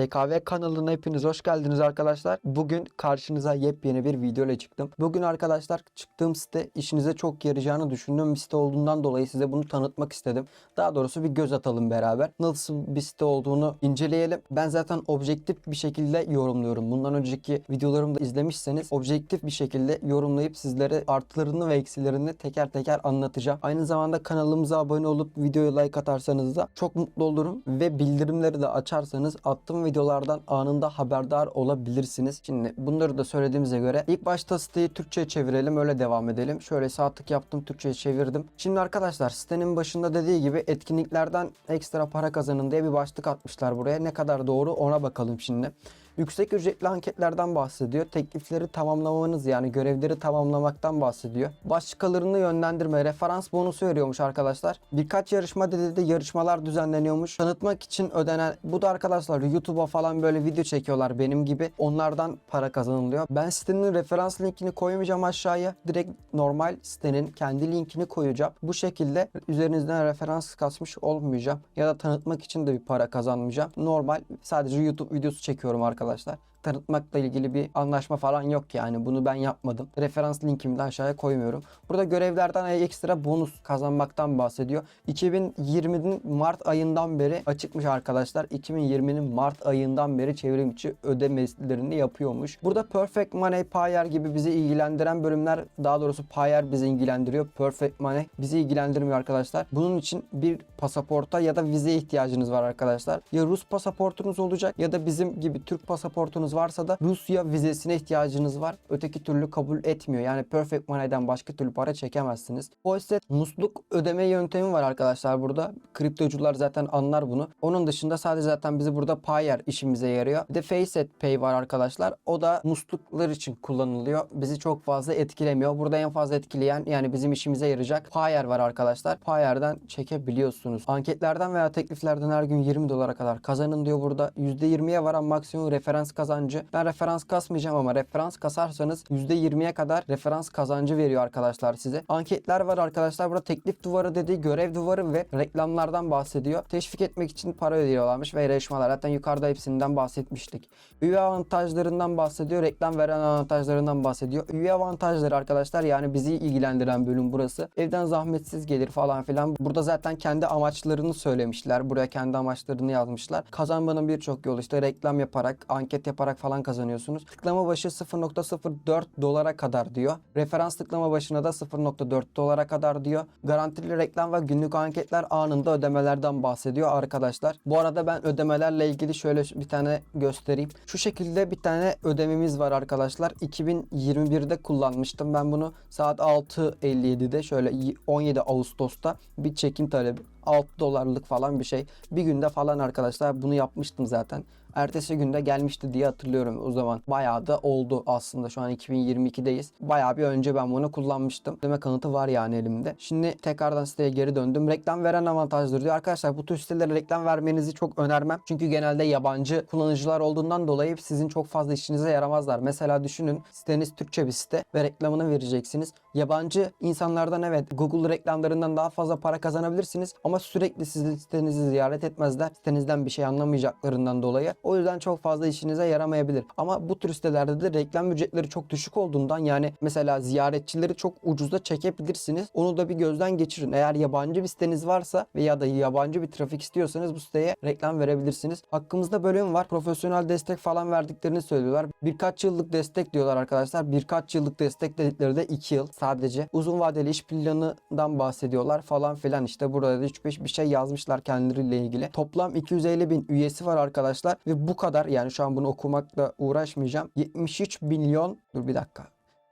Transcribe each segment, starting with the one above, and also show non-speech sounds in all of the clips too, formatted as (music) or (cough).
PKV kanalına hepiniz hoş geldiniz arkadaşlar. Bugün karşınıza yepyeni bir video ile çıktım. Bugün arkadaşlar çıktığım site işinize çok yarayacağını düşündüğüm bir site olduğundan dolayı size bunu tanıtmak istedim. Daha doğrusu bir göz atalım beraber. Nasıl bir site olduğunu inceleyelim. Ben zaten objektif bir şekilde yorumluyorum. Bundan önceki videolarımı da izlemişseniz objektif bir şekilde yorumlayıp sizlere artılarını ve eksilerini teker teker anlatacağım. Aynı zamanda kanalımıza abone olup videoya like atarsanız da çok mutlu olurum ve bildirimleri de açarsanız attığım videolardan anında haberdar olabilirsiniz. Şimdi bunları da söylediğimize göre ilk başta siteyi Türkçe'ye çevirelim öyle devam edelim. Şöyle sağ yaptım Türkçe'ye çevirdim. Şimdi arkadaşlar sitenin başında dediği gibi etkinliklerden ekstra para kazanın diye bir başlık atmışlar buraya. Ne kadar doğru ona bakalım şimdi. Yüksek ücretli anketlerden bahsediyor. Teklifleri tamamlamanız yani görevleri tamamlamaktan bahsediyor. Başkalarını yönlendirme, referans bonusu veriyormuş arkadaşlar. Birkaç yarışma dedi de yarışmalar düzenleniyormuş. Tanıtmak için ödenen bu da arkadaşlar YouTube'a falan böyle video çekiyorlar benim gibi. Onlardan para kazanılıyor. Ben sitenin referans linkini koymayacağım aşağıya. Direkt normal sitenin kendi linkini koyacağım. Bu şekilde üzerinizden referans kasmış olmayacağım. Ya da tanıtmak için de bir para kazanmayacağım. Normal sadece YouTube videosu çekiyorum arkadaşlar. Tanıtmakla ilgili bir anlaşma falan yok yani. Bunu ben yapmadım. Referans linkimi de aşağıya koymuyorum. Burada görevlerden ekstra bonus kazanmaktan bahsediyor. 2020'nin Mart ayından beri açıkmış arkadaşlar. 2020'nin Mart ayından beri çevrim içi ödemelerini yapıyormuş. Burada Perfect Money, Payer gibi bizi ilgilendiren bölümler daha doğrusu Payer bizi ilgilendiriyor. Perfect Money bizi ilgilendirmiyor arkadaşlar. Bunun için bir pasaporta ya da vizeye ihtiyacınız var arkadaşlar. Ya Rus pasaportunuz olacak ya da bizim gibi Türk pasaportunuz varsa da Rusya vizesine ihtiyacınız var. Öteki türlü kabul etmiyor. Yani Perfect Money'den başka türlü para çekemezsiniz. Offset musluk ödeme yöntemi var arkadaşlar burada. Kriptocular zaten anlar bunu. Onun dışında sadece zaten bizi burada Payer işimize yarıyor. Bir de Faceit Pay var arkadaşlar. O da musluklar için kullanılıyor. Bizi çok fazla etkilemiyor. Burada en fazla etkileyen yani bizim işimize yarayacak Payer var arkadaşlar. Payer'den çekebiliyorsunuz. Anketlerden veya tekliflerden her gün 20 dolara kadar kazanın diyor burada. %20'ye varan maksimum referans kazancı. Ben referans kasmayacağım ama referans kasarsanız %20'ye kadar referans kazancı veriyor arkadaşlar size. Anketler var arkadaşlar. Burada teklif duvarı dediği görev duvarı ve reklamlardan bahsediyor. Teşvik etmek için para ödüyorlarmış ve yarışmalar. Zaten yukarıda hepsinden bahsetmiştik. Üye avantajlarından bahsediyor. Reklam veren avantajlarından bahsediyor. Üye avantajları arkadaşlar yani bizi ilgilendiren bölüm burası. Evden zahmetsiz gelir falan filan. Burada zaten kendi amaçlarını söylemişler. Buraya kendi amaçlarını yazmışlar. Kazanmanın birçok yolu işte reklam yaparak, anket yaparak falan kazanıyorsunuz. Tıklama başı 0.04 dolara kadar diyor. Referans tıklama başına da 0.4 dolara kadar diyor. Garantili reklam ve günlük anketler anında ödemelerden bahsediyor arkadaşlar. Bu arada ben ödemelerle ilgili şöyle bir tane göstereyim. Şu şekilde bir tane ödememiz var arkadaşlar. 2021'de kullanmıştım ben bunu. Saat 6.57'de şöyle 17 Ağustos'ta bir çekim talebi 6 dolarlık falan bir şey. Bir günde falan arkadaşlar bunu yapmıştım zaten. Ertesi günde gelmişti diye hatırlıyorum o zaman. Bayağı da oldu aslında şu an 2022'deyiz. Bayağı bir önce ben bunu kullanmıştım. Deme kanıtı var yani elimde. Şimdi tekrardan siteye geri döndüm. Reklam veren avantajları diyor. Arkadaşlar bu tür sitelere reklam vermenizi çok önermem. Çünkü genelde yabancı kullanıcılar olduğundan dolayı sizin çok fazla işinize yaramazlar. Mesela düşünün siteniz Türkçe bir site ve reklamını vereceksiniz. Yabancı insanlardan evet Google reklamlarından daha fazla para kazanabilirsiniz ama sürekli sizin sitenizi ziyaret etmezler. Sitenizden bir şey anlamayacaklarından dolayı. O yüzden çok fazla işinize yaramayabilir. Ama bu tür sitelerde de reklam ücretleri çok düşük olduğundan yani mesela ziyaretçileri çok ucuza çekebilirsiniz. Onu da bir gözden geçirin. Eğer yabancı bir siteniz varsa veya da yabancı bir trafik istiyorsanız bu siteye reklam verebilirsiniz. Hakkımızda bölüm var. Profesyonel destek falan verdiklerini söylüyorlar. Birkaç yıllık destek diyorlar arkadaşlar. Birkaç yıllık destek dedikleri de 2 yıl sadece. Uzun vadeli iş planından bahsediyorlar falan filan. İşte burada da hiçbir bir şey yazmışlar kendileriyle ilgili. Toplam 250 bin üyesi var arkadaşlar ve bu kadar yani şu an bunu okumakla uğraşmayacağım. 73 milyon dur bir dakika.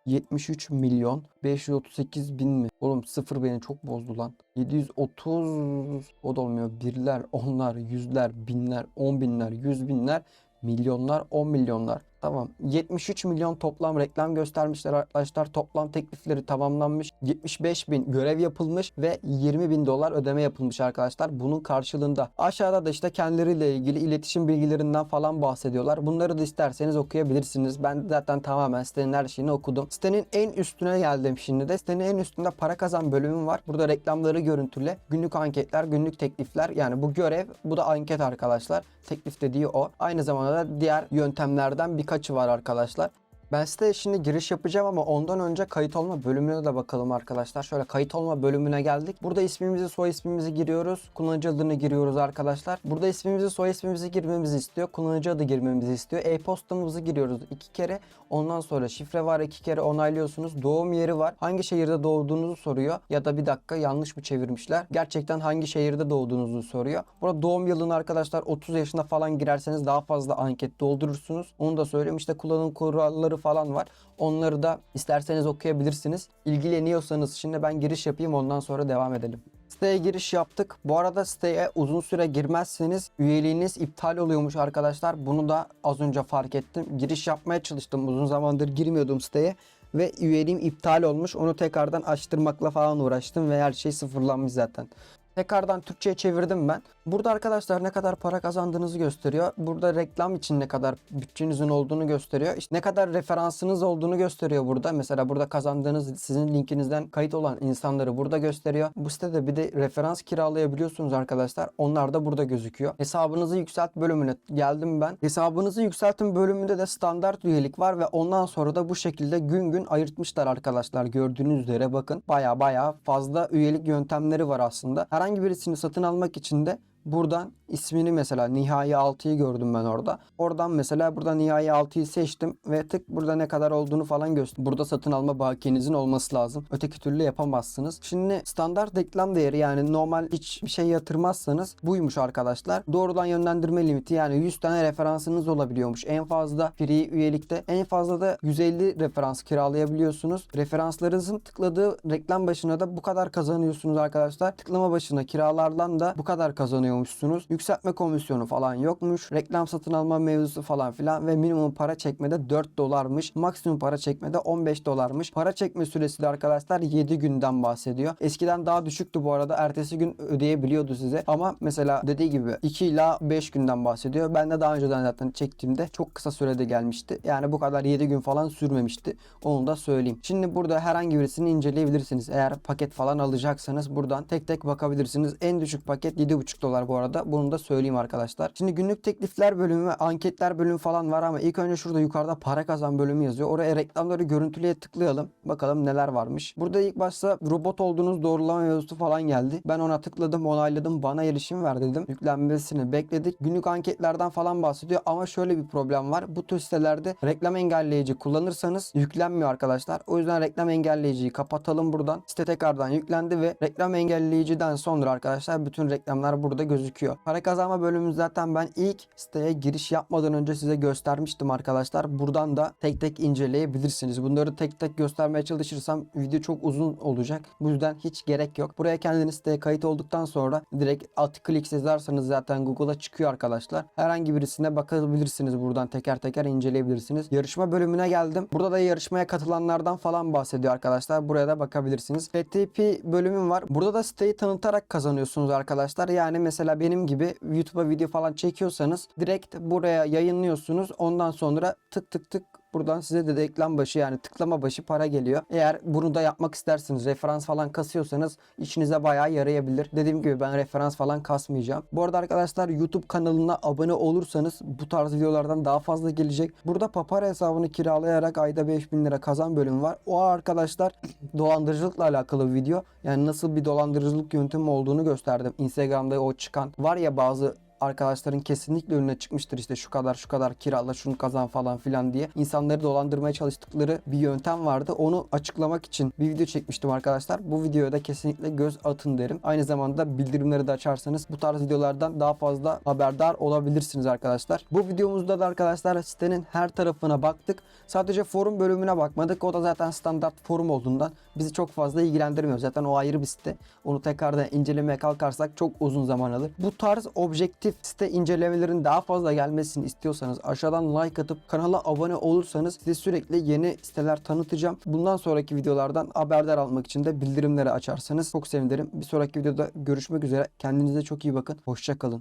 73 milyon 538 bin mi? Oğlum sıfır beni çok bozdu lan. 730 o da olmuyor. Birler, onlar, yüzler, binler, on binler, yüz binler, milyonlar, 10 milyonlar. Tamam. 73 milyon toplam reklam göstermişler arkadaşlar. Toplam teklifleri tamamlanmış. 75 bin görev yapılmış ve 20 bin dolar ödeme yapılmış arkadaşlar. Bunun karşılığında aşağıda da işte kendileriyle ilgili iletişim bilgilerinden falan bahsediyorlar. Bunları da isterseniz okuyabilirsiniz. Ben zaten tamamen sitenin her şeyini okudum. Sitenin en üstüne geldim şimdi de. Sitenin en üstünde para kazan bölümü var. Burada reklamları görüntüle. Günlük anketler, günlük teklifler. Yani bu görev, bu da anket arkadaşlar. Teklif dediği o. Aynı zamanda da diğer yöntemlerden birkaçı var arkadaşlar. Ben siteye şimdi giriş yapacağım ama ondan önce kayıt olma bölümüne de bakalım arkadaşlar. Şöyle kayıt olma bölümüne geldik. Burada ismimizi, soy ismimizi giriyoruz. Kullanıcı adını giriyoruz arkadaşlar. Burada ismimizi, soy ismimizi girmemizi istiyor. Kullanıcı adı girmemizi istiyor. E-postamızı giriyoruz iki kere. Ondan sonra şifre var iki kere onaylıyorsunuz. Doğum yeri var. Hangi şehirde doğduğunuzu soruyor. Ya da bir dakika yanlış mı çevirmişler? Gerçekten hangi şehirde doğduğunuzu soruyor. Burada doğum yılını arkadaşlar 30 yaşında falan girerseniz daha fazla anket doldurursunuz. Onu da söyleyeyim. İşte kullanım kuralları falan var. Onları da isterseniz okuyabilirsiniz. İlgileniyorsanız şimdi ben giriş yapayım ondan sonra devam edelim. Siteye giriş yaptık. Bu arada siteye uzun süre girmezseniz üyeliğiniz iptal oluyormuş arkadaşlar. Bunu da az önce fark ettim. Giriş yapmaya çalıştım. Uzun zamandır girmiyordum siteye ve üyeliğim iptal olmuş. Onu tekrardan açtırmakla falan uğraştım ve her şey sıfırlanmış zaten. Tekrardan Türkçe'ye çevirdim ben. Burada arkadaşlar ne kadar para kazandığınızı gösteriyor. Burada reklam için ne kadar bütçenizin olduğunu gösteriyor. İşte ne kadar referansınız olduğunu gösteriyor burada. Mesela burada kazandığınız sizin linkinizden kayıt olan insanları burada gösteriyor. Bu sitede bir de referans kiralayabiliyorsunuz arkadaşlar. Onlar da burada gözüküyor. Hesabınızı yükselt bölümüne geldim ben. Hesabınızı yükseltin bölümünde de standart üyelik var ve ondan sonra da bu şekilde gün gün ayırtmışlar arkadaşlar. Gördüğünüz üzere bakın baya baya fazla üyelik yöntemleri var aslında. Herhangi birisini satın almak için de buradan ismini mesela Nihai 6'yı gördüm ben orada. Oradan mesela burada Nihai 6'yı seçtim ve tık burada ne kadar olduğunu falan göster. Burada satın alma bakiyenizin olması lazım. Öteki türlü yapamazsınız. Şimdi standart reklam değeri yani normal hiçbir şey yatırmazsanız buymuş arkadaşlar. Doğrudan yönlendirme limiti yani 100 tane referansınız olabiliyormuş. En fazla free üyelikte en fazla da 150 referans kiralayabiliyorsunuz. Referanslarınızın tıkladığı reklam başına da bu kadar kazanıyorsunuz arkadaşlar. Tıklama başına kiralardan da bu kadar kazanıyormuşsunuz. Yükseltme komisyonu falan yokmuş. Reklam satın alma mevzusu falan filan ve minimum para çekmede 4 dolarmış. Maksimum para çekmede 15 dolarmış. Para çekme süresi de arkadaşlar 7 günden bahsediyor. Eskiden daha düşüktü bu arada. Ertesi gün ödeyebiliyordu size. Ama mesela dediği gibi 2 ila 5 günden bahsediyor. Ben de daha önceden zaten çektiğimde çok kısa sürede gelmişti. Yani bu kadar 7 gün falan sürmemişti. Onu da söyleyeyim. Şimdi burada herhangi birisini inceleyebilirsiniz. Eğer paket falan alacaksanız buradan tek tek bakabilirsiniz. En düşük paket 7,5 dolar bu arada. Bunu da söyleyeyim arkadaşlar. Şimdi günlük teklifler bölümü ve anketler bölümü falan var ama ilk önce şurada yukarıda para kazan bölümü yazıyor. Oraya reklamları görüntüleye tıklayalım. Bakalım neler varmış. Burada ilk başta robot olduğunuz doğrulama mevzusu falan geldi. Ben ona tıkladım, onayladım. Bana erişim ver dedim. Yüklenmesini bekledik. Günlük anketlerden falan bahsediyor ama şöyle bir problem var. Bu tür sitelerde reklam engelleyici kullanırsanız yüklenmiyor arkadaşlar. O yüzden reklam engelleyiciyi kapatalım buradan. Site tekrardan yüklendi ve reklam engelleyiciden sonra arkadaşlar bütün reklamlar burada gözüküyor. Para kazanma bölümü zaten ben ilk siteye giriş yapmadan önce size göstermiştim arkadaşlar. Buradan da tek tek inceleyebilirsiniz. Bunları tek tek göstermeye çalışırsam video çok uzun olacak. Bu yüzden hiç gerek yok. Buraya kendiniz siteye kayıt olduktan sonra direkt at click yazarsanız zaten Google'a çıkıyor arkadaşlar. Herhangi birisine bakabilirsiniz buradan teker teker inceleyebilirsiniz. Yarışma bölümüne geldim. Burada da yarışmaya katılanlardan falan bahsediyor arkadaşlar. Buraya da bakabilirsiniz. FTP bölümüm var. Burada da siteyi tanıtarak kazanıyorsunuz arkadaşlar. Yani mesela benim gibi YouTube'a video falan çekiyorsanız direkt buraya yayınlıyorsunuz. Ondan sonra tık tık tık Buradan size de reklam başı yani tıklama başı para geliyor. Eğer bunu da yapmak isterseniz referans falan kasıyorsanız işinize bayağı yarayabilir. Dediğim gibi ben referans falan kasmayacağım. Bu arada arkadaşlar YouTube kanalına abone olursanız bu tarz videolardan daha fazla gelecek. Burada Papara hesabını kiralayarak ayda 5000 lira kazan bölümü var. O arkadaşlar (clears throat) dolandırıcılıkla alakalı bir video. Yani nasıl bir dolandırıcılık yöntemi olduğunu gösterdim. Instagram'da o çıkan var ya bazı arkadaşların kesinlikle önüne çıkmıştır işte şu kadar şu kadar kirala şunu kazan falan filan diye. İnsanları dolandırmaya çalıştıkları bir yöntem vardı. Onu açıklamak için bir video çekmiştim arkadaşlar. Bu videoya da kesinlikle göz atın derim. Aynı zamanda bildirimleri de açarsanız bu tarz videolardan daha fazla haberdar olabilirsiniz arkadaşlar. Bu videomuzda da arkadaşlar sitenin her tarafına baktık. Sadece forum bölümüne bakmadık. O da zaten standart forum olduğundan bizi çok fazla ilgilendirmiyor. Zaten o ayrı bir site. Onu tekrardan incelemeye kalkarsak çok uzun zaman alır. Bu tarz objektif interaktif site incelemelerinin daha fazla gelmesini istiyorsanız aşağıdan like atıp kanala abone olursanız size sürekli yeni siteler tanıtacağım. Bundan sonraki videolardan haberdar almak için de bildirimleri açarsanız çok sevinirim. Bir sonraki videoda görüşmek üzere. Kendinize çok iyi bakın. Hoşçakalın.